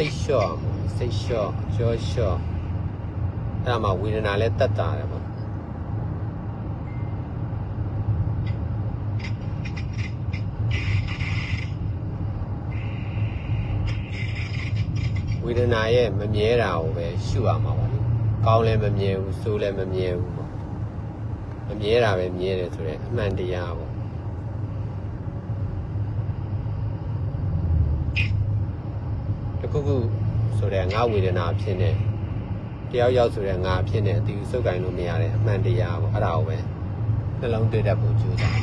စိတ်လျှော့စိတ်လျှော့ကြောလျှော့အဲ့ဒါမှဝေဒနာလည်းတက်တာတယ်ပေါ့ဝေဒနာရဲ့မမြဲတာကိုပဲရှုရမှာပါလေကောင်းလည်းမမြဲဘူးဆိုးလည်းမမြဲဘူးပေါ့မမြဲတာပဲမြဲတယ်ဆိုတော့အမှန်တရားပေါ့ တခုခုဆိုတဲ့ငါဝေဒနာဖြစ်နေတယောက်ယောက်ဆိုတဲ့ငါဖြစ်နေအတီးစုပ်ကင်လို့မရတဲ့အမှန်တရားပေါ့အဲ့ဒါကိုပဲနှလုံးသွင်းတတ်ဖို့ကြိုးစား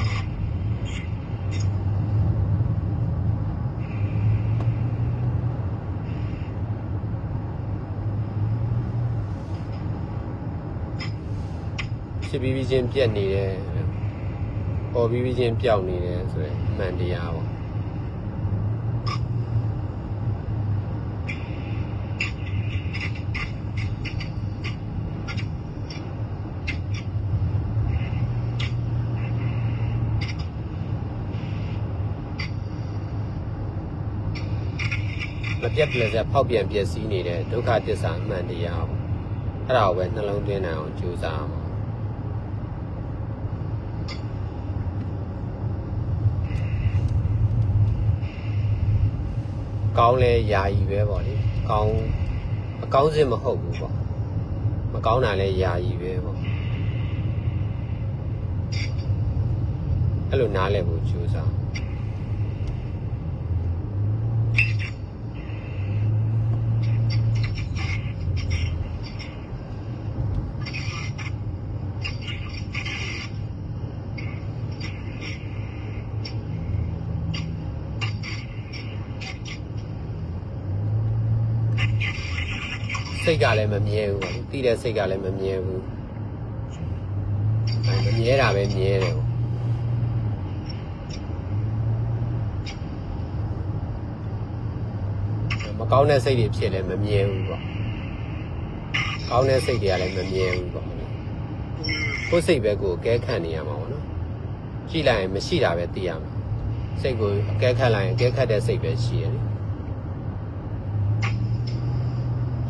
ဖြစ်ပြီးပြီးချင်းပြက်နေတယ်ပေါ်ပြီးပြီးချင်းပျောက်နေတယ်ဆိုရင်အမှန်တရားပေါ့ ပြတ်ပြလက်စက်ဖောက်ပြန်ပြည့်စည်နေတဲ့ဒုက္ခသစ္စာအမှန်တရားပေါ့အဲ့ဒါကိုပဲနှလုံးသွင်းနိုင်အောင်ကြိုးစားအောင်ကောင်းလဲယာယီပဲပေါ့လေကောင်းအကောင်းစင်မဟုတ်ဘူးပေါ့မကောင်းတာလဲယာယီပဲပေါ့အဲ့လိုနားလည်ဖို့ကြိုးစား စိတ်ကလည်းမမြဲဘူးပေါ့လေတိတဲ့စိတ်ကလည်းမမြဲဘူးအဲမမြဲတာပဲမြဲတယ်ပေါ့မကောင်းတဲ့စိတ်တွေဖြစ်လည်းမမြဲဘူးပေါ့ကောင်းတဲ့စိတ်တွေကလည်းမမြဲဘူးပေါ့ကိုယ်စိတ်ပဲကိုယ်အကဲခတ်နေရမှာပေါ့နော်ကြည့်လိုက်ရင်မရှိတာပဲသိရမှာစိတ်ကိုအကဲခတ်လိုက်ရင်အကဲခတ်တဲ့စိတ်ပဲရှိရတယ်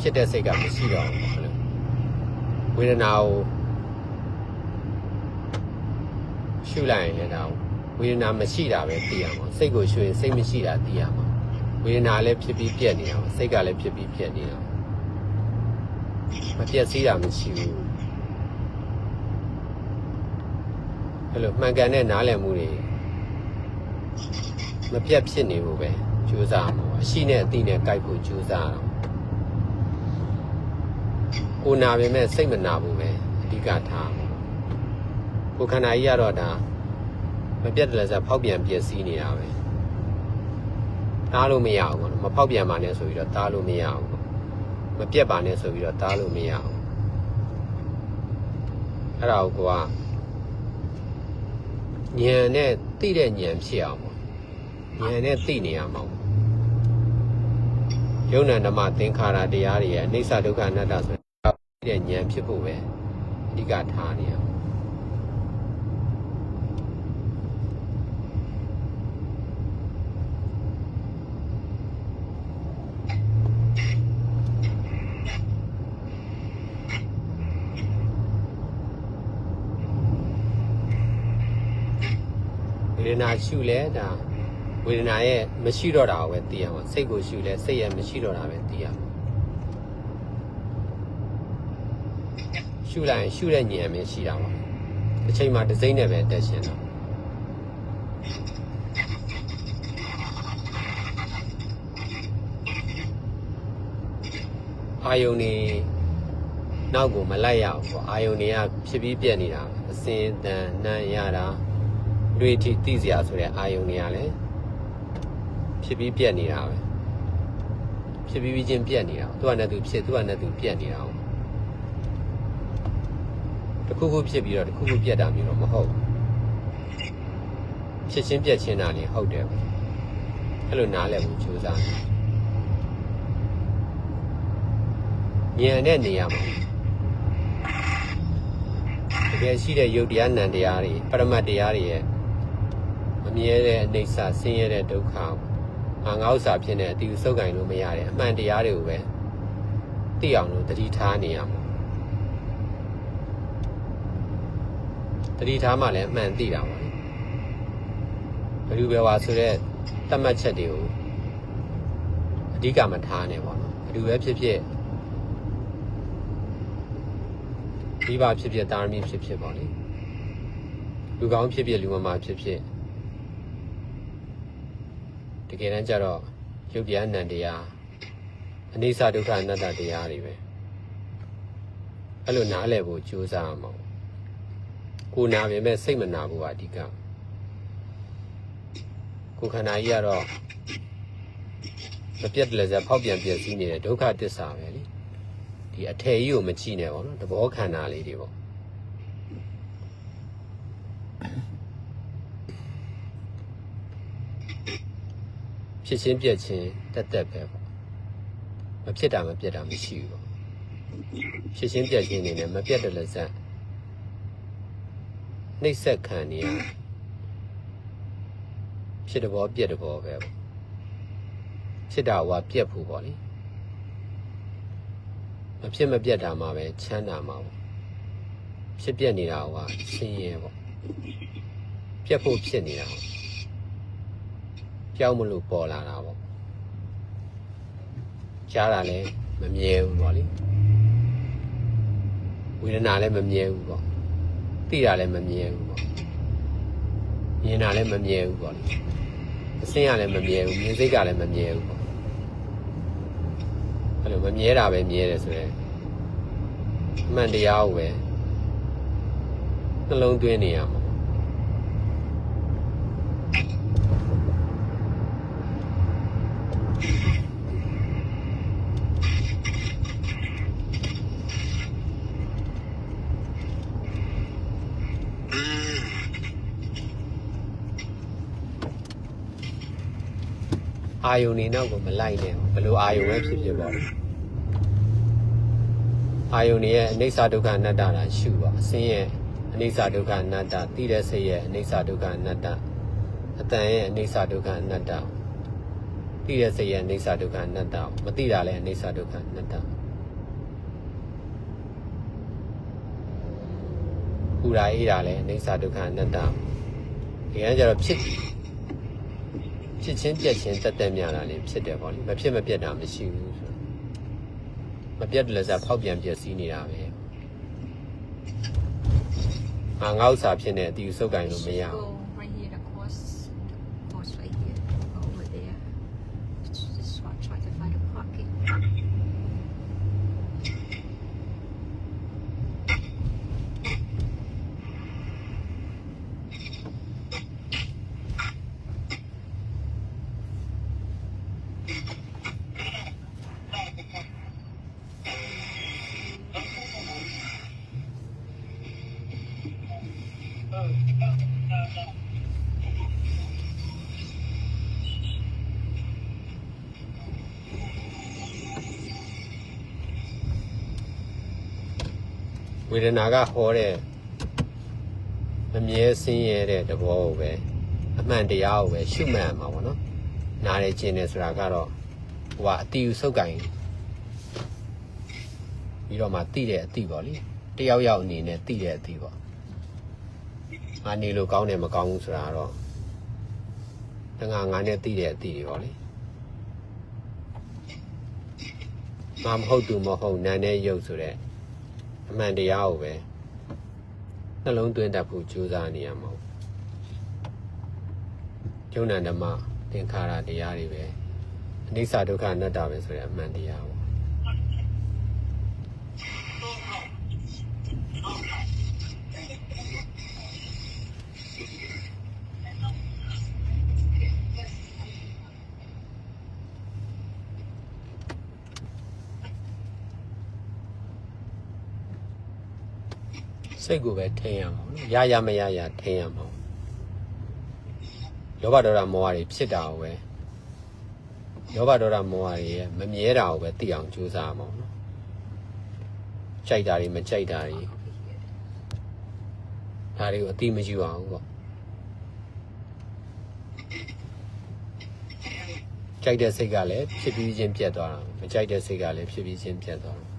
ဖြစ်တဲ့စိတ်ကမရှိတော့ဘူးပေါ့လေဝေဒနာကိုရှုလိုက်ရင်လည်းဒါဝေဒနာမရှိတာပဲသိရမှာစိတ်ကိုရှုရင်စိတ်မရှိတာသိရမှာဝေဒနာလည်းဖြစ်ပြီးပြက်နေတာစိတ်ကလည်းဖြစ်ပြီးပြက်နေတာမပြက်စီးတာမရှိဘူးအဲ့လိုမှန်ကန်တဲ့နားလည်မှုတွေမပြတ်ဖြစ်နေဖို့ပဲကြိုးစားမှာပါအရှိနဲ့အတိနဲ့ကြိုက်ဖို့ကြိုးစားအောင် ကိုနာပေမဲ့စိတ်မနာဘူးပဲအဓိကထားကိုခန္ဓာကြီးကတော့ဒါမပြတ်တယ်လဲဆိုဖောက်ပြန်ပြည့်စည်နေတာပဲတားလို့မရဘူးပေါ့နော်မဖောက်ပြန်ပါနဲ့ဆိုပြီးတော့တားလို့မရဘူးပေါ့မပြတ်ပါနဲ့ဆိုပြီးတော့တားလို့မရဘူးအဲ့ဒါကိုကညံနဲ့သိတဲ့ညံဖြစ်အောင်ပေါ့ညံနဲ့သိနေရမှာပေါ့ယုံနာဓမ္မသင်္ခါရတရားတွေရဲ့အနိစ္စဒုက္ခအနတ္တဆို တဲ့ဉာဏ်ဖြစ်ဖို့ပဲအဓိကထားနေရအောင်ဝေဒနာရှုလဲဒါဝေဒနာရဲ့မရှိတော့တာကိုပဲသိရမှာစိတ်ကိုရှုလဲစိတ်ရဲ့မရှိတော့တာပဲသိရမှာ ရှုလိုက်ရင်ရှုတဲ့ဉာဏ်ပဲရှိတာပါတစ်ချိန်မှာတစ်စိမ့်နဲ့ပဲတက်ရှင်တော့အာယုန်နေနောက်ကိုမလိုက်ရဘူးပေါ့အာယုန်တွေကဖြစ်ပြီးပြက်နေတာအစင်တန်နှံ့ရတာတွေ့ထိသိစရာဆိုတဲ့အာယုန်တွေကလည်းဖြစ်ပြီးပြက်နေတာပဲဖြစ်ပြီးပြီးချင်းပြက်နေတာသူကနဲ့သူဖြစ်သူကနဲ့သူပြက်နေတာတ စ်ခုခုဖြစ်ပြီးတော့တစ်ခုခုပြတ်တာမျိုးတော့မဟုတ်ဘူးဖြစ်ချင်းပြတ်ချင်းတာလည်းဟုတ်တယ်ပဲအဲ့လိုနားလည်မှုကြိုးစားညံတဲ့နေရာမှာတကယ်ရှိတဲ့ယုတ်တရားနံတရားတွေပရမတ်တရားတွေရဲ့မမြဲတဲ့အိဋ္ဌဆင်းရဲတဲ့ဒုက္ခမငါငါဥစ္စာဖြစ်နေအတီးစုပ်ကင်လို့မရတယ်အမှန်တရားတွေကိုပဲသိအောင်လို့တတိထားနေရမှာ တတိထားမှလည်းအမှန်သိတာပါလေဘယ်လိုပဲပါဆိုတော့တတ်မှတ်ချက်တွေကိုအဓိကမထားနဲ့ပေါ့နော်ဘယ်လိုပဲဖြစ်ဖြစ်ဒီပါဖြစ်ဖြစ်တာရမီဖြစ်ဖြစ်ပေါ့လေလူကောင်းဖြစ်ဖြစ်လူမမာဖြစ်ဖြစ်တကယ်တမ်းကျတော့ရုပ်တရားအနန္တရားအနိစ္စဒုက္ခအနတ္တတရားတွေပဲအဲ့လိုနားလည်ဖို့ကြိုးစားရမှာပေါ့ ကိုနာပေမဲ့စိတ်မနာဘူးကအဓိကကိုခန္ဓာကြီးကတော့မပြတ်တလည်းစဖောက်ပြန်ပြည့်စည်နေတဲ့ဒုက္ခသစ္စာပဲလေဒီအထယ်ကြီးကိုမကြည့်နဲ့ပေါ့နော်တဘောခန္ဓာလေးတွေပေါ့ဖြစ်ချင်းပြက်ချင်းတက်တက်ပဲပေါ့မဖြစ်တာမပြက်တာမရှိဘူးပေါ့ဖြစ်ချင်းပြက်ချင်းနေနဲ့မပြတ်တလည်းစ နှိပ်စက်ခံနေရဖြစ်တဘောပြက်တဘောပဲပေါ့ဖြစ်တာကပြက်ဖို့ပေါ့လေမဖြစ်မပြက်တာမှာပဲချမ်းသာမှာပေါ့ဖြစ်ပြက်နေတာကဆင်းရဲပေါ့ပြက်ဖို့ဖြစ်နေတာပေါ့ကြောက်မလို့ပေါ်လာတာပေါ့ကြားတာလည်းမမြဲဘူးပေါ့လေဝေဒနာလည်းမမြဲဘူးပေါ့ သိတာလည်းမမြဲဘူးပေါ့မြင်တာလည်းမမြဲဘူးပေါ့လေအစင်းကလည်းမမြဲဘူးမြင်စိတ်ကလည်းမမြဲဘူးပေါ့အဲ့လိုမမြဲတာပဲမြဲတယ်ဆိုရင်အမှန်တရားကိုပဲနှလုံးသွင်းနေရမှာ အာယုန်နေနောက်ကိုမလိုက်နဲ့ဘယ်လိုအာယုန်ပဲဖြစ်ဖြစ်ပေါ့အာယုန်နေရဲ့အနိစ္စဒုက္ခအနတ္တတာရှုပါအစင်းရဲ့အနိစ္စဒုက္ခအနတ္တသိတဲ့စိတ်ရဲ့အနိစ္စဒုက္ခအနတ္တအတန်ရဲ့အနိစ္စဒုက္ခအနတ္တသိတဲ့စိတ်ရဲ့အနိစ္စဒုက္ခအနတ္တမသိတာလည်းအနိစ္စဒုက္ခအနတ္တပူရာအေးတာလည်းအနိစ္စဒုက္ခအနတ္တဒီကနေ့ကျတော့ဖြစ် ဖြစ်ချင်းပြက်ချင်းတက်တက်မြတာလည်းဖြစ်တယ်ပေါ့လေမဖြစ်မပြက်တာမရှိဘူးဆိုတော့မပြတ်တယ်လည်းစဖောက်ပြန်ပြက်စီးနေတာပဲအာငါဥစ္စာဖြစ်နေအတီးစုပ်ကင်လို့မရဘူး ဒနာကဟောတဲ့မမြဲဆင်းရဲတဲ့တဘောကိုပဲအမှန်တရားကိုပဲရှုမှတ်ရမှာပေါ့နော်နားရခြင်းနဲ့ဆိုတာကတော့ဟိုကအတီးစုပ်ကင်ပြီးတော့မှတိတဲ့အတိပေါ့လေတယောက်ယောက်အနေနဲ့တိတဲ့အတိပေါ့ငါနေလို့ကောင်းတယ်မကောင်းဘူးဆိုတာကတော့တငါငါနဲ့တိတဲ့အတိတွေပေါ့လေငါမဟုတ်သူမဟုတ်နာနဲ့ရုပ်ဆိုတဲ့ အမှန်တရားကိုပဲနှလုံးသွင်းတတ်ဖို့ကြိုးစားနေရမှာပေါ့ကျုံဏဓမ္မသင်္ခါရတရားတွေပဲအနိစ္စဒုက္ခအနတ္တပဲဆိုတဲ့အမှန်တရား စိတ်ကိုပဲထိန်ရမှာပေါ့နော်ရရမရရထိန်ရမှာပေါ့လောဘဒေါသမောဟတွေဖြစ်တာကိုပဲလောဘဒေါသမောဟတွေရဲ့မမြဲတာကိုပဲသိအောင်ကြိုးစားရမှာပေါ့နော်ကြိုက်တာတွေမကြိုက်တာတွေဒါတွေကိုအတိမယူအောင်ပေါ့ကြိုက်တဲ့စိတ်ကလည်းဖြစ်ပြီးချင်းပြတ်သွားတာမကြိုက်တဲ့စိတ်ကလည်းဖြစ်ပြီးချင်းပြတ်သွားတာ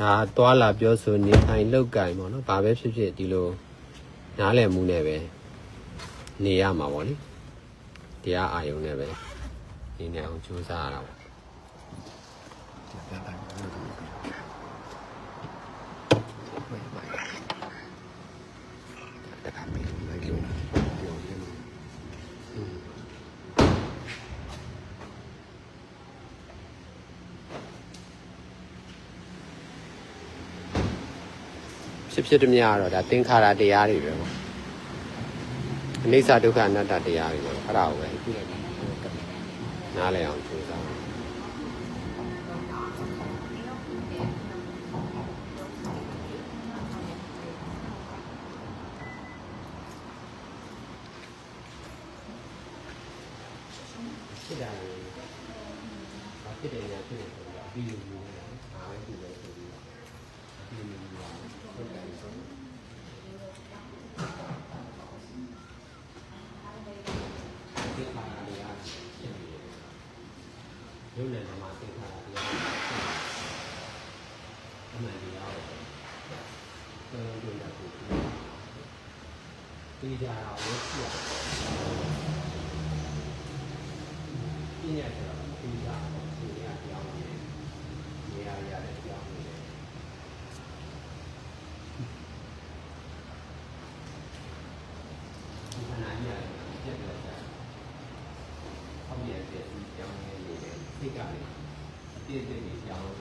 ဒါသွာလာပြောဆိုနေထိုင်လောက်ကင်ပေါ့နော်ဘာပဲဖြစ်ဖြစ်ဒီလိုနားလည်မှုနဲ့ပဲနေရမှာပေါ့လေတရားအာယုံနဲ့ပဲနေနေအောင်ကြိုးစားရတာပေါ့ ဖြစ်ဖြစ်တည်းများတော့ဒါသင်္ခါရတရားတွေပဲပေါ့အနိစ္စဒုက္ခအနတ္တတရားတွေပေါ့အဲ့ဒါကိုပဲနားလည်အောင်ကြိုးစားဖြစ်တာလေဘာဖြစ်တယ်ညာဖြစ်တယ်ဆိုတော့အပြီးယူနေတာအားပဲဒီလိုဆိုပြီးတော့အပြီးယူနေတာဟုတ်တယ်ဆိုဒီခါရရဖြစ်နေတယ်ရုပ်နဲ့နာမသိခါရတရားအမှန်တရားကိုသုံးလို့ရဖို့ ဒီကြတာကိုကြည့်ရပညာကျတော့ဒီကြအောင်ဒီရတရားနေနေရရတဲ့တရားနေတယ်ဒီခဏကြီးရတယ်ပြက်တယ်ကြာဟော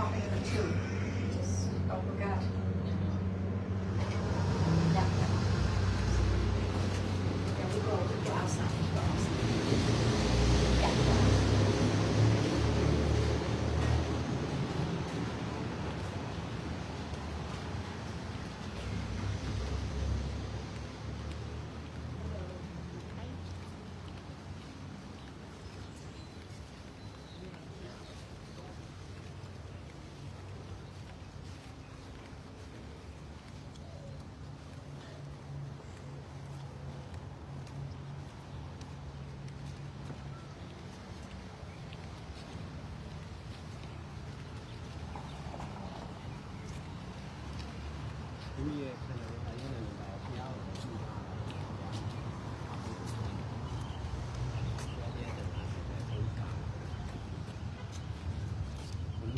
popping in the tube. Just, oh my God.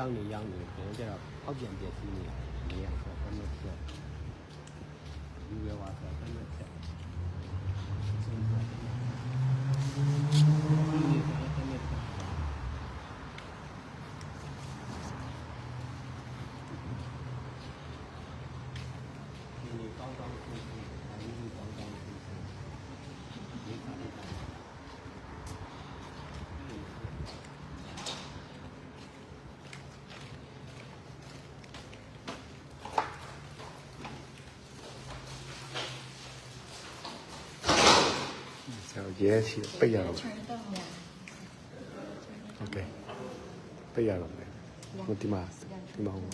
ရောက်နေရောက်နေကျွန်တော်ကျတော့အောက်ပြန်ပြည့်စည်နေတာနေရာဆိုတော့မဖြစ်ဒီဝဲဝါဆိုတော့မဖြစ်စဉ်းစားတယ်ဒီဆိုတော့တမက်ဖြစ်ဒီနေ့ကောင်းကောင်းဆင်းဆင်းအဲဒီကောင်းကောင်းဆင်းဆင်းဒီခါလေး ဆရာရဲရှိပိတ်ရတော့မယ် Turn it on. Yeah. โอเคပိတ်ရတော့မယ်ဟိုဒီမှာဒီမှာဟို